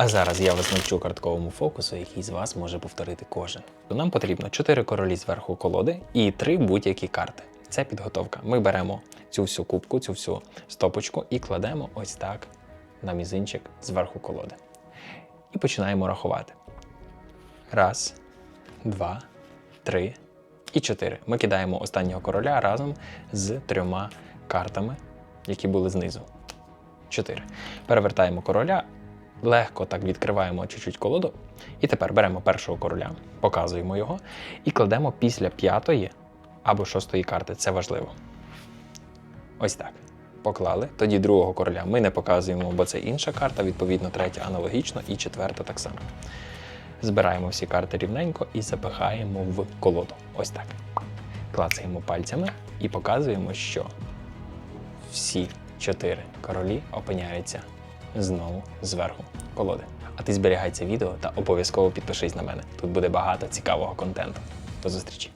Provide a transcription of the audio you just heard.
А зараз я вас навчу картковому фокусу, який з вас може повторити кожен. Нам потрібно 4 королі зверху колоди і 3 будь-які карти. Це підготовка. Ми беремо цю всю кубку, цю всю стопочку і кладемо ось так на мізинчик зверху колоди. І починаємо рахувати. Раз, два, три і чотири. Ми кидаємо останнього короля разом з трьома картами, які були знизу. Чотири. Перевертаємо короля, легко так відкриваємо чуть-чуть колоду. І тепер беремо першого короля, показуємо його і кладемо після п'ятої або шостої карти. Це важливо. Ось так. Поклали. Тоді другого короля ми не показуємо, бо це інша карта, відповідно, третя аналогічно і четверта так само. Збираємо всі карти рівненько і запихаємо в колоду. Ось так. Клацаємо пальцями і показуємо, що всі чотири королі опиняються знову зверху колоди. А ти зберігай це відео та обов'язково підпишись на мене. Тут буде багато цікавого контенту. До зустрічі!